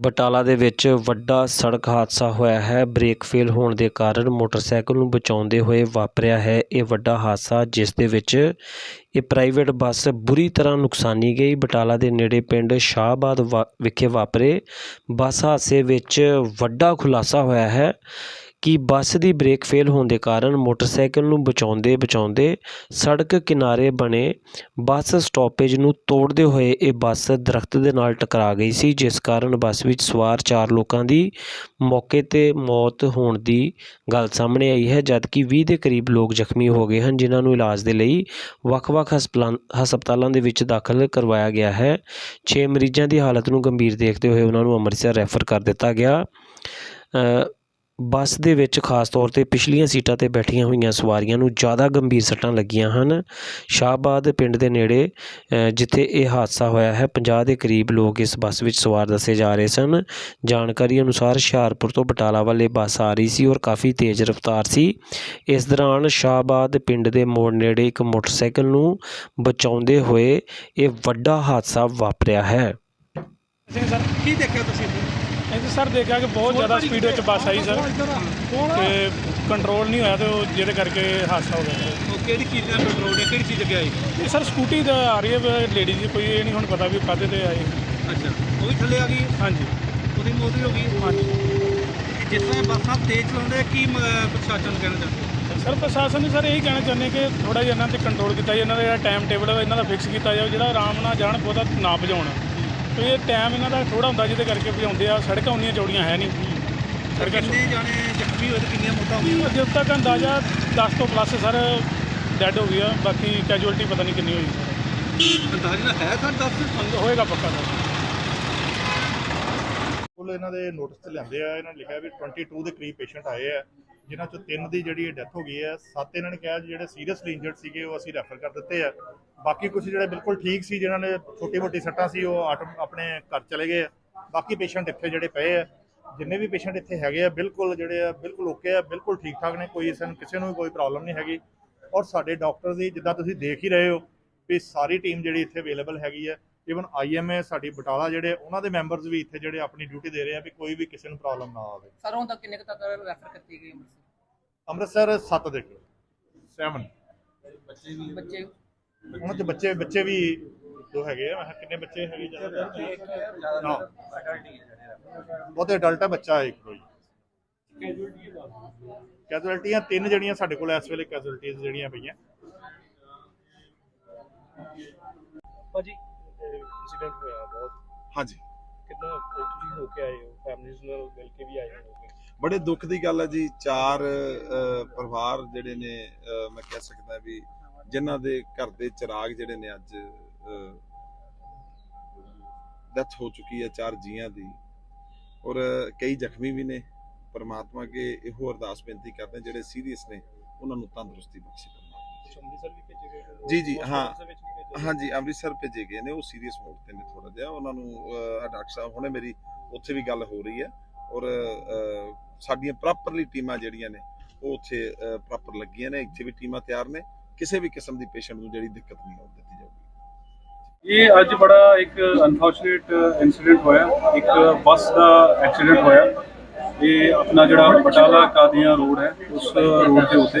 ਬਟਾਲਾ ਦੇ ਵਿੱਚ ਵੱਡਾ ਸੜਕ ਹਾਦਸਾ ਹੋਇਆ ਹੈ। ਬ੍ਰੇਕ ਫੇਲ ਹੋਣ ਦੇ ਕਾਰਨ ਮੋਟਰਸਾਈਕਲ ਨੂੰ ਬਚਾਉਂਦੇ ਹੋਏ ਵਾਪਰਿਆ ਹੈ ਇਹ ਵੱਡਾ ਹਾਦਸਾ, ਜਿਸ ਦੇ ਵਿੱਚ ਇਹ ਪ੍ਰਾਈਵੇਟ ਬੱਸ ਬੁਰੀ ਤਰ੍ਹਾਂ ਨੁਕਸਾਨੀ ਗਈ। ਬਟਾਲਾ ਦੇ ਨੇੜੇ ਪਿੰਡ ਸ਼ਾਹਬਾਦ ਵਾ- ਵਿਖੇ ਵਾਪਰੇ ਬੱਸ ਹਾਦਸੇ ਵਿੱਚ ਵੱਡਾ ਖੁਲਾਸਾ ਹੋਇਆ ਹੈ। ਕਿ ਬੱਸ ਦੀ ਬ੍ਰੇਕ ਫੇਲ ਹੋਣ ਦੇ ਕਾਰਨ ਮੋਟਰਸਾਈਕਲ ਨੂੰ ਬਚਾਉਂਦੇ ਬਚਾਉਂਦੇ ਸੜਕ ਕਿਨਾਰੇ ਬਣੇ ਬੱਸ ਸਟਾਪੇਜ ਨੂੰ ਤੋੜਦੇ ਹੋਏ ਇਹ ਬੱਸ ਦਰਖਤ ਦੇ ਨਾਲ ਟਕਰਾ ਗਈ ਸੀ, ਜਿਸ ਕਾਰਨ ਬੱਸ ਵਿੱਚ ਸਵਾਰ ਚਾਰ ਲੋਕਾਂ ਦੀ ਮੌਕੇ ਤੇ ਮੌਤ ਹੋਣ ਦੀ ਗੱਲ ਸਾਹਮਣੇ ਆਈ ਹੈ, ਜਦਕਿ 20 ਦੇ ਕਰੀਬ ਲੋਕ ਜ਼ਖਮੀ ਹੋ ਗਏ ਹਨ, ਜਿਨ੍ਹਾਂ ਨੂੰ ਇਲਾਜ ਦੇ ਲਈ ਵੱਖ-ਵੱਖ ਹਸਪਤਾਲਾਂ ਹਸਪਤਾਲਾਂ ਦੇ ਵਿੱਚ ਦਾਖਲ ਕਰਵਾਇਆ ਗਿਆ ਹੈ। 6 ਮਰੀਜ਼ਾਂ ਦੀ ਹਾਲਤ ਨੂੰ ਗੰਭੀਰ ਦੇਖਦੇ ਹੋਏ ਉਹਨਾਂ ਨੂੰ ਅੰਮ੍ਰਿਤਸਰ ਰੈਫਰ ਕਰ ਦਿੱਤਾ ਗਿਆ। ਬੱਸ ਦੇ ਵਿੱਚ ਖਾਸ ਤੌਰ ਤੇ ਪਿਛਲੀਆਂ ਸੀਟਾਂ ਤੇ ਬੈਠੀਆਂ ਹੋਈਆਂ ਸਵਾਰੀਆਂ ਨੂੰ ਜ਼ਿਆਦਾ ਗੰਭੀਰ ਸੱਟਾਂ ਲੱਗੀਆਂ ਹਨ। ਸ਼ਾਹਬਾਦ ਪਿੰਡ ਦੇ ਨੇੜੇ ਜਿੱਥੇ ਇਹ ਹਾਦਸਾ ਹੋਇਆ ਹੈ 50 ਦੇ ਕਰੀਬ ਲੋਕ ਇਸ ਬੱਸ ਵਿੱਚ ਸਵਾਰ ਦੱਸੇ ਜਾ ਰਹੇ ਸਨ। ਜਾਣਕਾਰੀ ਅਨੁਸਾਰ ਹੁਸ਼ਿਆਰਪੁਰ ਤੋਂ ਬਟਾਲਾ ਵੱਲੇ ਬੱਸ ਆ ਰਹੀ ਸੀ ਔਰ ਕਾਫੀ ਤੇਜ਼ ਰਫ਼ਤਾਰ ਸੀ। ਇਸ ਦੌਰਾਨ ਸ਼ਾਹਬਾਦ ਪਿੰਡ ਦੇ ਮੋੜ ਨੇੜੇ ਇੱਕ ਮੋਟਰਸਾਈਕਲ ਨੂੰ ਬਚਾਉਂਦੇ ਹੋਏ ਇਹ ਵੱਡਾ ਹਾਦਸਾ ਵਾਪਰਿਆ ਹੈ। ਸਿੰਘ ਸਰ, ਕੀ ਦੇਖਿਆ ਤੁਸੀਂ? ਇਹ ਸਰ ਦੇਖਿਆ ਕਿ ਬਹੁਤ ਜ਼ਿਆਦਾ ਸਪੀਡ ਵਿੱਚ ਬੱਸ ਆਈ ਸਰ। ਤੇ ਕੰਟਰੋਲ ਨਹੀਂ ਹੋਇਆ ਤੇ ਉਹ ਜਿਹਦੇ ਕਰਕੇ ਹਾਦਸਾ ਹੋ ਗਿਆ। ਉਹ ਕਿਹੜੀ ਚੀਜ਼ ਦਾ ਕੰਟਰੋਲ ਹੈ? ਕਿਹੜੀ ਚੀਜ਼ ਅੱਗੇ ਆਈ? ਇਹ ਸਰ ਸਕੂਟੀ ਦਾ ਆ ਰਹੀ ਹੈ ਲੇਡੀ ਦੀ ਕੋਈ ਇਹ ਨਹੀਂ ਹੁਣ ਪਤਾ ਵੀ ਕਾਹਦੇ ਤੇ ਆਈ ਅੱਛਾ ਉਹ ਵੀ ਥੱਲੇ ਆ ਗਈ? ਹਾਂਜੀ। ਉਹਦੀ ਮੌਤ ਵੀ ਹੋ ਗਈ? ਹਾਂਜੀ। ਜਿਸ ਤਰ੍ਹਾਂ ਬੱਸਾਂ ਤੇਜ਼ ਚਲਾਉਂਦੇ ਆ, ਕੀ ਪ੍ਰਸ਼ਾਸਨ ਕਹਿਣਾ ਚਾਹੁੰਦੇ? ਸਰ ਪ੍ਰਸ਼ਾਸਨ ਨੂੰ ਸਰ ਇਹੀ ਕਹਿਣਾ ਚਾਹੁੰਦੇ ਕਿ ਥੋੜਾ ਜਿਹਾ ਇਹਨਾਂ ਤੇ ਕੰਟਰੋਲ ਕੀਤਾ ਜਾਏ ਇਹਨਾਂ ਦਾ ਜਿਹੜਾ ਟਾਈਮ ਟੇਬਲ ਇਹਨਾਂ ਦਾ ਫਿਕਸ ਕੀਤਾ ਜਾਵੇ ਜਿਹੜਾ ਆਰਾਮ ਨਾਲ ਜਾਣ ਬਹੁਤਾ ਨਾ ਭਜਾਉਣ। ਤੇ ਇਹ ਟਾਈਮ ਇਹਨਾਂ ਦਾ ਥੋੜਾ ਹੁੰਦਾ ਜਿਹਦੇ ਕਰਕੇ ਭਜਾਉਂਦੇ ਆ ਸੜਕਾਂ ਉਨੀਆਂ ਚੌੜੀਆਂ ਹੈ ਨਹੀਂ। ਸੜਕਾਂ ਕਿੰਨੇ ਜਾਣੇ ਜ਼ਖਮੀ ਹੋਏ ਤੇ ਕਿੰਨੀਆਂ ਮੌਤਾਂ ਹੋਈਆਂ? ਅਜੇ ਤੱਕ ਅੰਦਾਜ਼ਾ 10 ਤੋਂ ਪਲੱਸ ਸਰ ਡੈੱਡ ਹੋ ਗਿਆ ਬਾਕੀ ਕੈਜੂਅਲਟੀ ਪਤਾ ਨਹੀਂ ਕਿੰਨੀ ਹੋਈ। ਅੰਦਾਜ਼ਾ ਹੈ ਸਰ 10 ਅੰਦ- ਹੋਏਗਾ ਪੱਕਾ ਸਰ ਕੋਲ ਇਹਨਾਂ ਦੇ ਨੋਟਿਸ ਤੇ ਲਿਆਂਦੇ ਆ ਇਹਨਾਂ ਨੇ ਲਿਖਿਆ ਵੀ 22 ਦੇ ਕਰੀਬ ਪੇਸ਼ੈਂਟ ਆਏ ਆ। ਜਿਨ੍ਹਾਂ ਚੋਂ ਤਿੰਨ ਦੀ ਜਿਹੜੀ ਡੈਥ ਹੋ ਗਈ ਹੈ, ਸੱਤ ਇਹਨਾਂ ਨੇ ਕਿਹਾ ਜਿਹੜੇ ਸੀਰੀਅਸਲੀ ਇੰਜਰਡ ਸੀਗੇ ਉਹ ਅਸੀਂ ਰੈਫਰ ਕਰ ਦਿੱਤੇ ਆ। ਬਾਕੀ ਕੁਝ ਜਿਹੜੇ ਬਿਲਕੁਲ ਠੀਕ ਸੀ, ਜਿਨ੍ਹਾਂ ਨੇ ਛੋਟੀ ਮੋਟੀ ਸੱਟਾਂ ਸੀ, ਉਹ ਆਟੋ- ਆਪਣੇ ਘਰ ਚਲੇ ਗਏ ਆ। ਬਾਕੀ ਪੇਸ਼ੈਂਟ ਇੱਥੇ ਜਿਹੜੇ ਪਏ ਆ, ਜਿੰਨੇ ਵੀ ਪੇਸ਼ੈਂਟ ਇੱਥੇ ਹੈਗੇ ਆ, ਬਿਲਕੁਲ ਜਿਹੜੇ ਆ, ਬਿਲਕੁਲ ਓਕੇ ਆ, ਬਿਲਕੁਲ ਠੀਕ ਠਾਕ ਨੇ, ਕੋਈ ਸਾਨੂੰ ਕਿਸੇ ਨੂੰ ਵੀ ਕੋਈ ਪ੍ਰੋਬਲਮ ਨਹੀਂ ਹੈਗੀ। ਔਰ ਸਾਡੇ ਡਾਕਟਰ ਦੀ ਜਿੱਦਾਂ ਤੁਸੀਂ ਦੇਖ ਹੀ ਰਹੇ ਹੋ ਵੀ ਸਾਰੀ ਟੀਮ ਜਿਹੜੀ ਇੱਥੇ ਅਵੇਲੇਬਲ ਹੈਗੀ ਹੈ ਇਵਨ ਆਈਐਮਏ ਸਾਡੀ ਬਟਾਲਾ ਜਿਹੜੇ, ਉਹਨਾਂ ਦੇ ਮੈਂਬਰਸ ਵੀ ਇੱਥੇ ਜਿਹੜੇ ਆਪਣੀ ਡਿਊਟੀ ਦੇ ਰਹੇ ਆ ਵੀ ਕੋਈ ਵੀ ਕਿਸੇ ਨੂੰ ਪ੍ਰੋਬਲਮ ਨਾ ਆਵੇ। ਸਰ ਹੁਣ ਤੱਕ ਕਿੰਨੇ ਤੱਕ ਰੈਫਰ ਕੀਤੀ ਗਈ ਅੰਮ੍ਰਿਤਸਰ 7 ਦੇ ਕੋਲ। 7 ਬੱਚੇ ਉਹਨਾਂ ਚ ਬੱਚੇ ਬੱਚੇ ਵੀ ਦੋ ਹੈਗੇ ਆ। ਮੈਂ ਕਿਹਾ ਕਿੰਨੇ ਬੱਚੇ ਹੈਗੇ ਜ਼ਿਆਦਾ? ਨਾ। ਬਹੁਤੇ ਅਡਲਟ ਆ ਬੱਚਾ ਇੱਕ ਕੋਈ। ਕੈਜੁਅਲਟੀਆਂ ਤਿੰਨ ਜਿਹੜੀਆਂ ਸਾਡੇ ਕੋਲ ਇਸ ਵੇਲੇ ਕੈਜੁਅਲਟੀਆਂ ਜਿਹੜੀਆਂ ਪਈਆਂ। ਭਾਜੀ ਇਨਸੀਡੈਂਟ ਹੋਇਆ ਬਹੁਤ। ਹਾਂਜੀ। ਕਿੰਨਾ ਤੁਸੀਂ ਹੋ ਕੇ ਆਏ ਹੋ? ਫੈਮਿਲੀਜ਼ ਨਾਲ ਮਿਲ ਕੇ ਵੀ ਆਏ ਹੋ? ਬੜੇ ਦੁੱਖ ਦੀ ਗੱਲ ਹੈ ਜੀ। ਚਾਰ ਪਰਿਵਾਰ ਜਿਹੜੇ ਨੇ ਮੈਂ ਕਹਿ ਸਕਦਾ ਵੀ ਜਿਨ੍ਹਾਂ ਦੇ ਘਰ ਦੇ ਚਿਰਾਗ ਜਿਹੜੇ ਨੇ ਅੱਜ ਡੈਥ ਹੋ ਚੁੱਕੀ ਹੈ ਚਾਰ ਜੀਆਂ ਦੀ। ਔਰ ਕਈ ਜ਼ਖਮੀ ਵੀ ਨੇ। ਪਰਮਾਤਮਾ ਅੱਗੇ ਇਹੋ ਅਰਦਾਸ ਬੇਨਤੀ ਕਰਦੇ ਜਿਹੜੇ ਸੀਰੀਅਸ ਨੇ ਉਹਨਾਂ ਨੂੰ ਤੰਦਰੁਸਤੀ ਬਖਸ਼ੇ ਜੀ, ਜੀ, ਹਾਂ। ਹਾਂਜੀ, ਅੰਮ੍ਰਿਤਸਰ ਭੇਜੇ ਗਏ ਨੇ, ਉਹ ਸੀਰੀਅਸ ਮੋਡ ਤੇ ਨੇ ਥੋੜਾ ਜਿਹਾ। ਉਹਨਾਂ ਨੂੰ ਡਾਕਟਰ ਸਾਹਿਬ ਹੁਣੇ ਮੇਰੀ ਉੱਥੇ ਵੀ ਗੱਲ ਹੋ ਰਹੀ ਹੈ। ਔਰ ਸਾਡੀਆਂ ਪ੍ਰੋਪਰਲੀ ਟੀਮਾਂ ਜਿਹੜੀਆਂ ਨੇ, ਉਹ ਉੱਥੇ ਪ੍ਰੋਪਰ ਲੱਗੀਆਂ ਨੇ। ਇੱਥੇ ਵੀ ਟੀਮਾਂ ਤਿਆਰ ਨੇ। ਕਿਸੇ ਵੀ ਕਿਸਮ ਦੀ ਪੇਸ਼ੈਂਟ ਨੂੰ ਜਿਹੜੀ ਦਿੱਕਤ ਨਹੀਂ ਆਉਣ ਦਿੱਤੀ ਜਾਊਗੀ। ਇਹ ਅੱਜ ਬੜਾ ਇੱਕ ਅਨਫੋਰਚੂਨੇਟ ਇਨਸੀਡੈਂਟ ਹੋਇਆ। ਇੱਕ ਬੱਸ ਦਾ ਐਕਸੀਡੈਂਟ ਹੋਇਆ। ਇਹ ਆਪਣਾ ਜਿਹੜਾ ਬਟਾਲਾ ਕਾਦੀਆਂ ਰੋਡ ਹੈ, ਉਸ ਰੋਡ ਦੇ ਉੱਤੇ।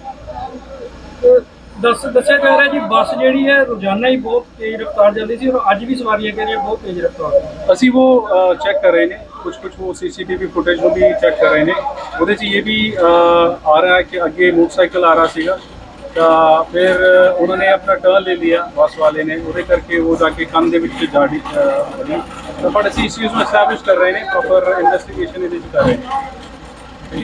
ਦੱਸ ਦੱਸਿਆ ਜਾ ਰਿਹਾ ਜੀ ਬੱਸ ਜਿਹੜੀ ਹੈ ਰੋਜ਼ਾਨਾ ਹੀ ਬਹੁਤ ਤੇਜ਼ ਰਫ਼ਤਾਰ ਚੱਲਦੀ ਸੀ ਔਰ ਅੱਜ ਵੀ ਸਵਾਰੀਆਂ ਕਹਿ ਰਹੀਆਂ ਬਹੁਤ ਤੇਜ਼ ਰਫ਼ਤਾਰ ਅਸੀਂ ਉਹ ਚੈੱਕ ਕਰ ਰਹੇ ਨੇ। ਕੁਝ ਕੁਝ ਉਹ ਸੀਸੀਟੀਵੀ ਫੁਟੇਜ ਨੂੰ ਵੀ ਚੈੱਕ ਕਰ ਰਹੇ ਨੇ। ਉਹਦੇ 'ਚ ਇਹ ਵੀ ਅ, ਆ ਰਿਹਾ ਹੈ ਕਿ ਅੱਗੇ ਮੋਟਰਸਾਈਕਲ ਆ ਰਿਹਾ ਸੀਗਾ। ਤਾਂ ਫਿਰ ਉਹਨਾਂ ਨੇ ਆਪਣਾ ਟਰਨ ਲੈ ਲਿਆ ਬੱਸ ਵਾਲੇ ਨੇ। ਉਹਦੇ ਕਰਕੇ ਉਹ ਜਾ ਕੇ ਕੰਨ ਦੇ ਵਿੱਚ ਜਾੜੀ ਅ, ਤਾਂ ਬਟ ਅਸੀਂ ਇਸ ਚੀਜ਼ ਨੂੰ ਐਸਟੈਬਲਿਸ਼ ਕਰ ਰਹੇ ਨੇ ਪ੍ਰੋਪਰ ਇਨਵੈਸਟੀਗੇਸ਼ਨ ਇਹਦੇ 'ਚ ਕਰ ਰਹੇ ਨੇ।